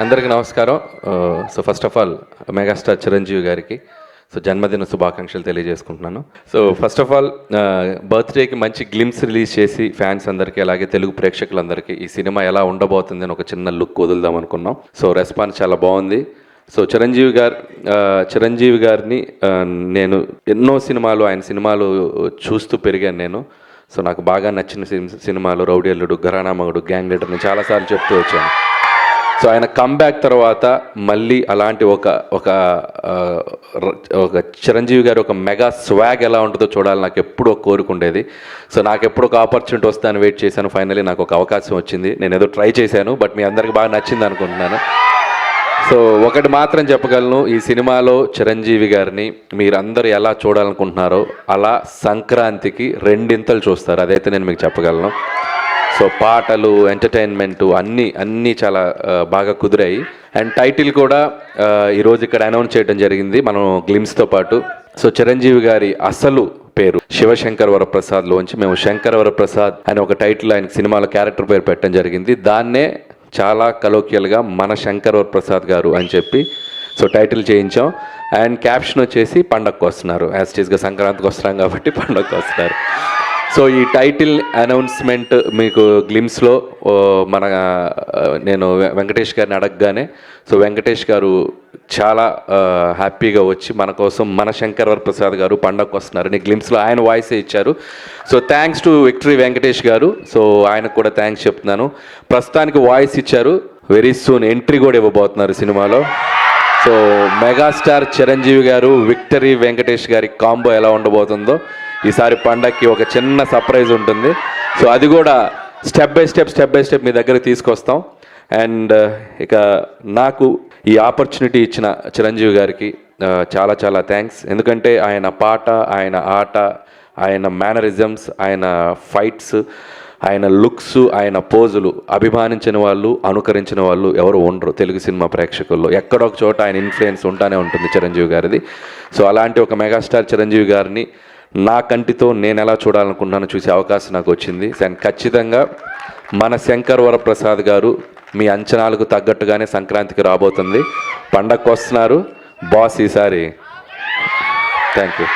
అందరికీ నమస్కారం. So first of all megastar Chiranjeevi గారికి సో జన్మదిన శుభాకాంక్షలు తెలియజేసుకుంటున్నాను. సో ఫస్ట్ ఆఫ్ ఆల్ బర్త్డేకి మంచి గ్లిమ్స్ రిలీజ్ చేసి ఫ్యాన్స్ అందరికీ అలాగే తెలుగు ప్రేక్షకులందరికీ ఈ సినిమా ఎలా ఉండబోతుంది అని ఒక చిన్న లుక్ వదులుదాం అనుకున్నాం. సో రెస్పాన్స్ చాలా బాగుంది. సో చిరంజీవి గారు చిరంజీవి గారిని నేను ఎన్నో సినిమాలు ఆయన సినిమాలు చూస్తూ పెరిగాను నేను. సో నాకు బాగా నచ్చిన సినిమాలు రౌడీ అల్లుడు ఘరానామగుడు గ్యాంగ్ లీడర్ని చాలాసార్లు చెప్తూ వచ్చాను. సో ఆయన కమ్బ్యాక్ తర్వాత మళ్ళీ అలాంటి ఒక ఒక ఒక చిరంజీవి గారి ఒక మెగా స్వాగ్ ఎలా ఉంటుందో చూడాలి. నాకు ఎప్పుడో కోరుకుండేది కోరిక ఉండేది. సో నాకు ఎప్పుడు ఒక ఆపర్చునిటీ వస్తుందని వెయిట్ చేశాను. ఫైనలీ నాకు ఒక అవకాశం వచ్చింది. నేను ఏదో ట్రై చేశాను బట్ మీ అందరికి బాగా నచ్చింది అనుకుంటున్నాను. సో ఒకటి మాత్రం చెప్పగలను. ఈ సినిమాలో చిరంజీవి గారిని మీరందరూ ఎలా చూడాలనుకుంటున్నారో అలా సంక్రాంతికి రెండింతలు చూస్తారు. అదైతే నేను మీకు చెప్పగలను. సో పాటలు ఎంటర్టైన్మెంట్ అన్నీ అన్నీ చాలా బాగా కుదిరాయి. అండ్ టైటిల్ కూడా ఈరోజు ఇక్కడ అనౌన్స్ చేయడం జరిగింది. మనం గ్లిమ్స్తో పాటు. సో చిరంజీవి గారి అసలు పేరు శివశంకర్ వరప్రసాద్ లోంచి మేము శంకర్ వరప్రసాద్ అనే ఒక టైటిల్ ఆయన సినిమాలో క్యారెక్టర్ పేరు పెట్టడం జరిగింది. దాన్నే చాలా కలోకియల్గా మన శంకర్ వరప్రసాద్ గారు అని చెప్పి సో టైటిల్ చేయించాం. అండ్ క్యాప్షన్ వచ్చేసి పండగకు వస్తున్నారు. యాజ్ టీస్గా సంక్రాంతికి వస్తున్నాం కాబట్టి పండగకు వస్తున్నారు. సో ఈ టైటిల్ అనౌన్స్మెంట్ మీకు గ్లిమ్స్లో మన నేను వెంకటేష్ గారిని అడగగానే సో వెంకటేష్ గారు చాలా హ్యాపీగా వచ్చి మన కోసం మన శంకర్ వరప్రసాద్ గారు పండగకు వస్తున్నారని గ్లిమ్స్లో ఆయన వాయిసే ఇచ్చారు. So thanks to victory Venkatesh garu. So ఆయనకు కూడా థ్యాంక్స్ చెప్తున్నాను. ప్రస్తుతానికి వాయిస్ ఇచ్చారు. వెరీ సూన్ ఎంట్రీ కూడా ఇవ్వబోతున్నారు సినిమాలో. సో మెగాస్టార్ చిరంజీవి గారు విక్టరీ వెంకటేష్ గారి కాంబో ఎలా ఉండబోతుందో ఈసారి పండక్కి ఒక చిన్న సర్ప్రైజ్ ఉంటుంది. సో అది కూడా step by step step by step మీ దగ్గర తీసుకొస్తాం. అండ్ uh, ఇక నాకు ఈ ఆపర్చునిటీ ఇచ్చిన చిరంజీవి గారికి uh, చాలా చాలా థ్యాంక్స్. ఎందుకంటే ఆయన పాట ఆయన ఆట ఆయన మేనరిజమ్స్ ఆయన ఫైట్స్ ఆయన లుక్స్ ఆయన పోజులు అభిమానించిన వాళ్ళు అనుకరించిన వాళ్ళు ఎవరు ఉండరు తెలుగు సినిమా ప్రేక్షకుల్లో. ఎక్కడో ఒక చోట ఆయన ఇన్ఫ్లుయెన్స్ ఉంటానే ఉంటుంది చిరంజీవి గారిది. సో అలాంటి ఒక మెగాస్టార్ చిరంజీవి గారిని నా కంటితో నేను ఎలా చూడాలనుకున్నాను చూసే అవకాశం నాకు వచ్చింది. అండ్ ఖచ్చితంగా మన శంకర్ వరప్రసాద్ గారు మీ అంచనాలకు తగ్గట్టుగానే సంక్రాంతికి రాబోతుంది. పండగకు వస్తున్నారు బాస్ ఈసారి. Thank you